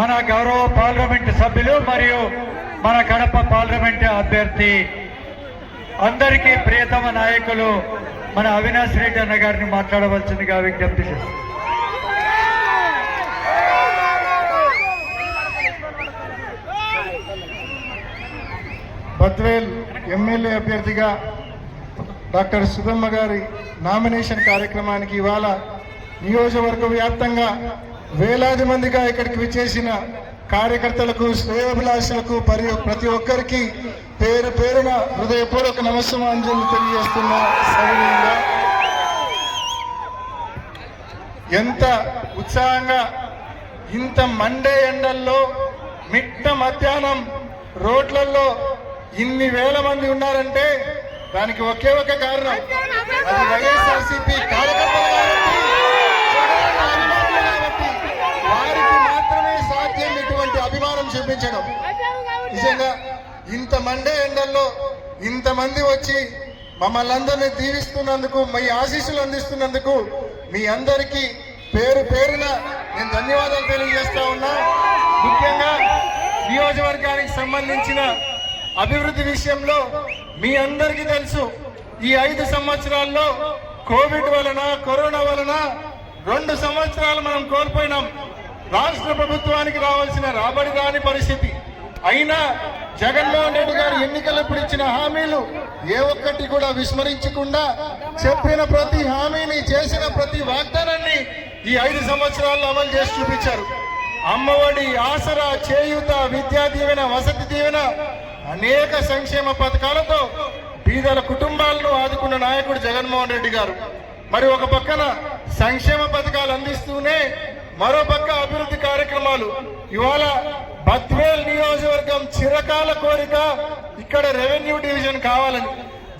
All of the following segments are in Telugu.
మన గౌరవ పార్లమెంట్ సభ్యులు మరియు మన కడప పార్లమెంట్ అభ్యర్థి అందరికీ ప్రియతమ నాయకులు మన అవినాష్ రెడ్డి అన్న గారిని మాట్లాడవలసిందిగా విజ్ఞప్తి చేస్తాం బద్వేల్ ఎమ్మెల్యే అభ్యర్థిగా డాక్టర్ సుధమ్మ గారి నామినేషన్ కార్యక్రమానికి ఇవాళ నియోజకవర్గ వ్యాప్తంగా వేలాది మందిగా ఇక్కడికి విచ్చేసిన కార్యకర్తలకు శ్రేయోభిలాషులకు పరి ప్రతి ఒక్కరికి పేరు పేరున హృదయపూర్వక నమస్సమాంజలు తెలియజేస్తున్న ఎంత ఉత్సాహంగా ఇంత మండే ఎండల్లో మిట్ట మధ్యాహ్నం రోడ్లలో ఇన్ని వేల మంది ఉన్నారంటే దానికి ఒకే ఒక కారణం. అది వైఎస్ఆర్సీపీ కార్యకర్తలు కాబట్టి జగనన్న అభిమానులు కాబట్టి వారికి మాత్రమే సాధ్యం ఇటువంటి అభిమానం నిజంగా ఇంత మండే ఎండల్లో ఇంతమంది వచ్చి మమ్మల్ని అందరినీ దీవిస్తున్నందుకు మీ ఆశీస్సులు అందిస్తున్నందుకు మీ అందరికీ పేరు పేరున నేను ధన్యవాదాలు తెలియజేస్తా ఉన్నా. ముఖ్యంగా నియోజకవర్గానికి సంబంధించిన అభివృద్ధి విషయంలో మీ అందరికీ తెలుసు ఈ ఐదు సంవత్సరాల్లో కోవిడ్ వలన కరోనా వలన రెండు సంవత్సరాలు మనం కోల్పోయినాం. రాష్ట్ర ప్రభుత్వానికి రావాల్సిన రాబడి రాని పరిస్థితి. అయినా జగన్మోహన్ రెడ్డి గారు ఎన్నికలప్పుడు ఇచ్చిన హామీలు ఏ ఒక్కటి కూడా విస్మరించకుండా చెప్పిన ప్రతి హామీని చేసిన ప్రతి వాగ్దానాన్ని ఈ ఐదు సంవత్సరాల్లో అమలు చేసి చూపించారు. అమ్మఒడి ఆసరా చేయూత విద్యా దీవెన వసతి దీవెన అనేక సంక్షేమ పథకాలతో బీదల కుటుంబాలను ఆదుకున్న నాయకుడు జగన్మోహన్ రెడ్డి గారు. మరి ఒక పక్కన సంక్షేమ పథకాలు అందిస్తూనే మరోపక్క అభివృద్ధి కార్యక్రమాలు. ఇవాళ బద్వేల్ నియోజకవర్గం చిరకాల కోరిక ఇక్కడ రెవెన్యూ డివిజన్ కావాలని.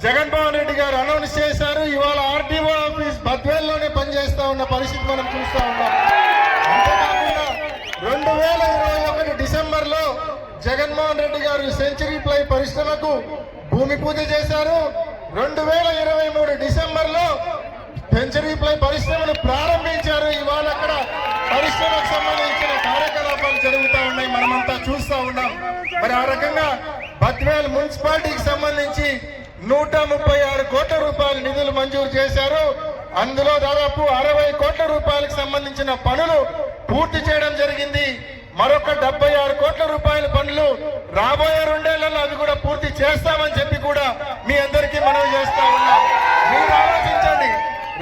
జగన్మోహన్ రెడ్డి గారు అనౌన్స్ చేశారు. ఇవాళ ఆర్టీఓ ఆఫీస్ బద్వేల్లోనే పనిచేస్తా ఉన్న పరిస్థితి మనం చూస్తా ఉన్నాం. అంతేకాకుండా రెండు వేల ఇరవై ఒకటి డిసెంబర్లో జగన్మోహన్ రెడ్డి గారు సెంచరీ ప్లై పరిశ్రమకు భూమి పూజ చేశారు. రెండు వేల ఇరవై మూడు డిసెంబర్లో సెంచరీ ప్లై పరిశ్రమను ప్రారంభించారు. ఇవాళ అక్కడ పరిశ్రమకు సంబంధించిన కార్యకలాపాలు జరుగుతూ ఉన్నాయి. మనమంతా చూస్తా ఉన్నాం. మరి ఆ రకంగా బద్వేల్ మున్సిపాలిటీకి సంబంధించి నూట ముప్పై ఆరు కోట్ల రూపాయల నిధులు మంజూరు చేశారు. అందులో దాదాపు అరవై కోట్ల రూపాయలకు సంబంధించిన పనులు పూర్తి చేయడం జరిగింది. మరొక డెబ్బై ఆరు కోట్ల రూపాయల పనులు రాబోయే రెండేళ్ళలో అవి కూడా పూర్తి చేస్తామని చెప్పి కూడా మీ అందరికీ మనవి చేస్తా ఉన్నా. మీరు ఆలోచించండి.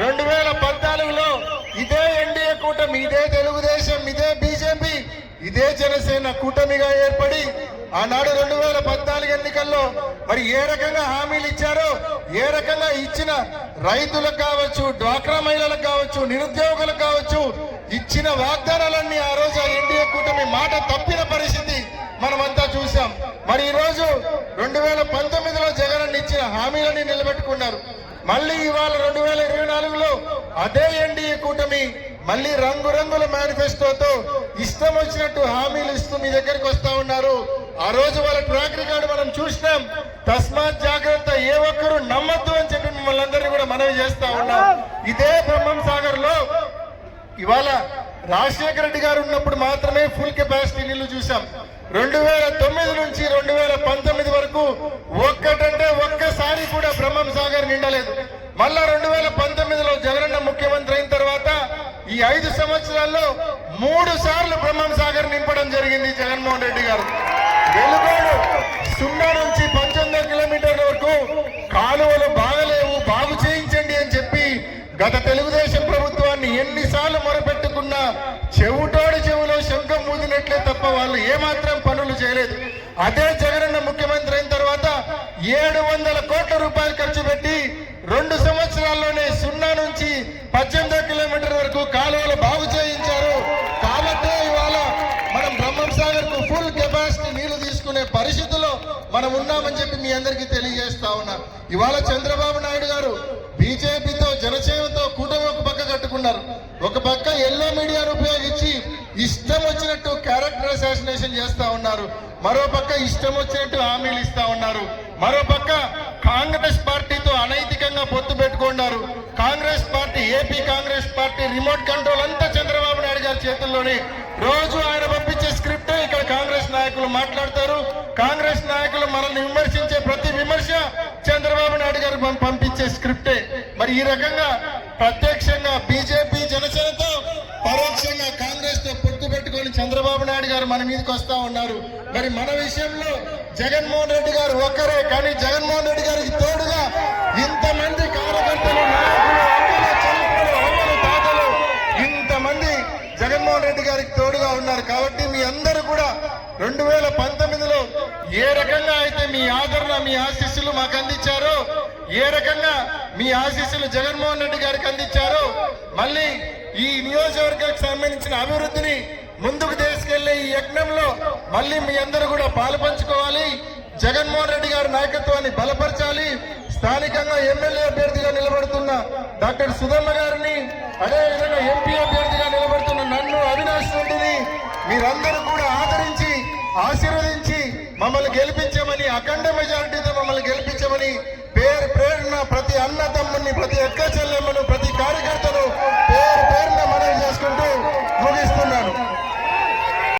రెండు వేల పద్నాలుగులో ఇదే ఎన్డీఏ కూటమి ఇదే తెలుగుదేశం ఇదే బీజేపీ ఇదే జనసేన కూటమిగా ఏర్పడి ఆనాడు రెండు వేల పద్నాలుగు ఎన్నికల్లో మరి ఏ రకంగా హామీలు ఇచ్చారో ఏ రకంగా ఇచ్చిన రైతులకు కావచ్చు డ్వాక్రా మహిళలకు కావచ్చు నిరుద్యోగులకు కావచ్చు ఇచ్చిన వాగ్దానాలన్నీ ఆ రోజు ఆ ఎన్డీఏ కూటమి మాట తప్పిన పరిస్థితి మనమంతా చూసాం మరి ఈ రోజు రెండు వేల పంతొమ్మిదిలో జగన్ ఇచ్చిన హామీలని నిలబెట్టుకున్నారు. మళ్ళీ ఇవాళ రెండు వేల ఇరవై నాలుగులో అదే ఎన్డీఏ కూటమి మళ్ళీ రంగురంగుల మేనిఫెస్టోతో ఇష్టం వచ్చినట్టు హామీలు ఇస్తూ మీ దగ్గరికి వస్తా ఉన్నారు. ఆ రోజు వాళ్ళ ట్రాక్ రికార్డు మనం చూసినాం. తస్మాత్ జాగ్రత్త ఏ ఒక్కరు నమ్మద్దు అని చెప్పి మిమ్మల్ని అందరినీ కూడా మనవి చేస్తా ఉన్నాం. ఇదే బ్రహ్మం సాగర్లో ఇవాళ రాజశేఖర రెడ్డి గారు ఉన్నప్పుడు మాత్రమే ఫుల్ కెపాసిటీ నీళ్ళు చూసాం రెండు వేల తొమ్మిది నుంచి రెండు వేల పంతొమ్మిది వరకు ఒక్కటంటే ఒక్కసారి కూడా బ్రహ్మం సాగర్ నిండలేదు. మళ్ళా రెండు వేల పంతొమ్మిదిలో జగనన్న ముఖ్యమంత్రి అయిన తర్వాత ఈ ఐదు సంవత్సరాల్లో మూడు సార్లు బ్రహ్మం సాగర్ నింపడం జరిగింది జగన్మోహన్ రెడ్డి గారు. వెలుగోడు సున్నా నుంచి పంతొమ్మిది కిలోమీటర్ల వరకు కాలువలు బాగలేవు బాగు చేయించండి అని చెప్పి గత తెలుగుదేశం ప్రభుత్వాన్ని ఎన్నిసార్లు మొరపెట్టుకున్నా చెవుటోడి చెవులో శంఖం మూదినట్లే తప్ప వాళ్ళు ఏమాత్రం పనులు చేయలేదు. అదే జగనన్న ఏడు వందల కోట్ల రూపాయలు ఖర్చు పెట్టి రెండు సంవత్సరాల్లోనే సున్నా నుంచి పద్దెనిమిదో కిలోమీటర్ వరకు కాలువలు బాగు చేయించారు. కాబట్టే ఇవాళ మనం బ్రహ్మం సాగర్కు ఫుల్ కెపాసిటీ నీళ్ళు తీసుకునే పరిస్థితుల్లో మనం ఉన్నామని చెప్పి మీ అందరికీ తెలియజేస్తా ఉన్నా. ఇవాళ చంద్రబాబు నాయుడు గారు బీజేపీతో జనసేనతో కూటమి ఒక పక్క కట్టుకున్నారు. ఒక పక్క ఎల్లో మీడియాను ఉపయోగించి ఇష్టం వచ్చినట్టు క్యారెక్టర్ అసాసినేషన్ చేస్తా ఉన్నారు. మరో పక్క ఇష్టం వచ్చినట్టు హామీలు ఇస్తా ఉన్నారు. మరో పక్క కాంగ్రెస్ పార్టీతో అనైతికంగా పొత్తు పెట్టుకున్నారు. Congress party AP Congress party remote control అంతా చంద్రబాబు నాయుడు గారి చేతుల్లోనే. రోజు ఆయన పంపించే స్క్రిప్ట్ నాయకులు మాట్లాడతారు. కాంగ్రెస్ నాయకులు మనల్ని విమర్శించే ప్రతి విమర్శ చంద్రబాబు నాయుడు గారు పంపించే స్క్రిప్టే. మరి ఈ రకంగా ప్రత్యక్షంగా బీజేపీ జనసేనతో పరోక్షంగా కాంగ్రెస్ చంద్రబాబు నాయుడు గారు మన మీదకి వస్తా ఉన్నారు. మరి మన విషయంలో జగన్మోహన్ రెడ్డి గారు ఒక్కరే కానీ జగన్మోహన్ రెడ్డి గారికి తోడుగా ఇంతమంది కార్యకర్తలు నాయకులు తాతలు ఇంతమంది జగన్మోహన్ రెడ్డి గారికి తోడుగా ఉన్నారు. కాబట్టి మీ అందరూ కూడా రెండు వేల పంతొమ్మిదిలో ఏ రకంగా అయితే మీ ఆదరణ మీ ఆశీస్సులు మాకు అందించారో ఏ రకంగా మీ ఆశీస్సులు జగన్మోహన్ రెడ్డి గారికి అందించారో మళ్ళీ ఈ నియోజకవర్గానికి సంబంధించిన అభివృద్ధిని ముందుకు తీసుకెళ్ళే ఈ యజ్ఞంలో మళ్ళీ మీ అందరూ కూడా పాలు పంచుకోవాలి. జగన్మోహన్ రెడ్డి గారి నాయకత్వాన్ని బలపరచాలి. స్థానికంగా ఎమ్మెల్యే అభ్యర్థిగా నిలబడుతున్న డాక్టర్ సుధమ్మ గారిని అదేవిధంగా ఎంపీ అభ్యర్థిగా నిలబడుతున్న నన్ను అవినాష్ రెడ్డిని మీరందరూ కూడా ఆదరించి ఆశీర్వదించి మమ్మల్ని గెలిపించమని అఖండ మెజారిటీతో మమ్మల్ని గెలిపించమని పేరు ప్రేరణ ప్రతి అన్న తమ్ముని ప్రతి అక్క చెల్లెమ్మను ప్రతి